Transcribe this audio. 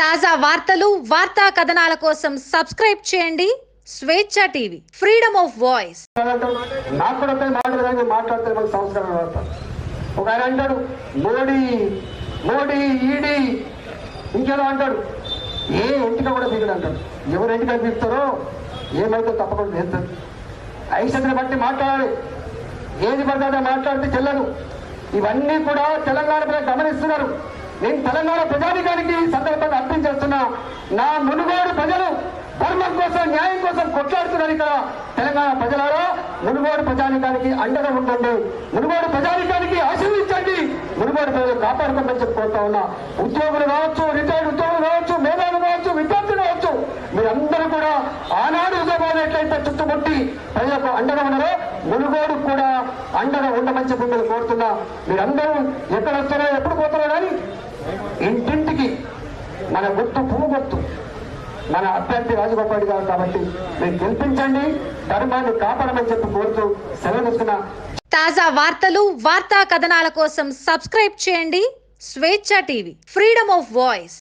తాజా వార్తలు వార్తా కథనాల కోసం సబ్స్క్రైబ్ చేయండి. స్వేచ్ఛ టీవీ ఫ్రీడమ్ ఆఫ్ వాయిస్. నాకు కూడా మాట్లాడితే మనకు సంస్కారం ఒక ఆయన అంటాడు మోడీ మోడీ ఈడీ. ఇంకేదో అంటాడు ఏ ఎంటిక కూడా దిగడు అంటాడు. ఎవరు ఎంటిక దిగుతారో ఏమైతే తప్పకుండా చేస్తుంది ఐశ్వర్యని బట్టి మాట్లాడాలి. ఏది పడితే మాట్లాడితే చెల్లదు. ఇవన్నీ కూడా తెలంగాణ ప్రజలు గమనిస్తున్నారు. నేను తెలంగాణ ప్రజానికానికి ఈ సందర్భంగా అర్థం చేస్తున్నా. నా మునుగోడు ప్రజలు ధర్మం కోసం న్యాయం కోసం కొట్లాడుతున్నారు ఇక్కడ తెలంగాణ ప్రజలారా. మునుగోడు ప్రజానికానికి అండగా ఉండండి. మునుగోడు ప్రజానికానికి ఆశీర్వించండి మునుగోడు ప్రజలు కాపాడుకోమని చెప్పుకుంటా ఉన్నా. ఉద్యోగులు కావచ్చు రిటైర్డ్ ఉద్యోగులు కావచ్చు మేధావులు కావచ్చు విద్యార్థులు కావచ్చు మీరందరూ కూడా ఆనాడు ఉద్యమాలు ఎట్లయితే చుట్టుముట్టి ప్రజలకు అండగా ఉన్నారో మునుగోడు కూడా అండగా ఉండమని చెప్పి మీరు కోరుతున్నా. మీరందరూ ఎక్కడ వస్తారో ఎప్పుడు పోతారో కానీ ఇంటింటికి మన గుర్తు పువ్వు గుర్తు. మన అభ్యర్థి రాజగోపాల్ గారు కాబట్టి మీరు గెలిపించండి ధర్మాన్ని కాపాడమని చెప్పి కోరుతూ సెలవు తీసుకున్నా తాజా వార్తలు వార్తా కథనాల కోసం సబ్స్క్రైబ్ చేయండి స్వేచ్ఛ టీవీ. Freedom of voice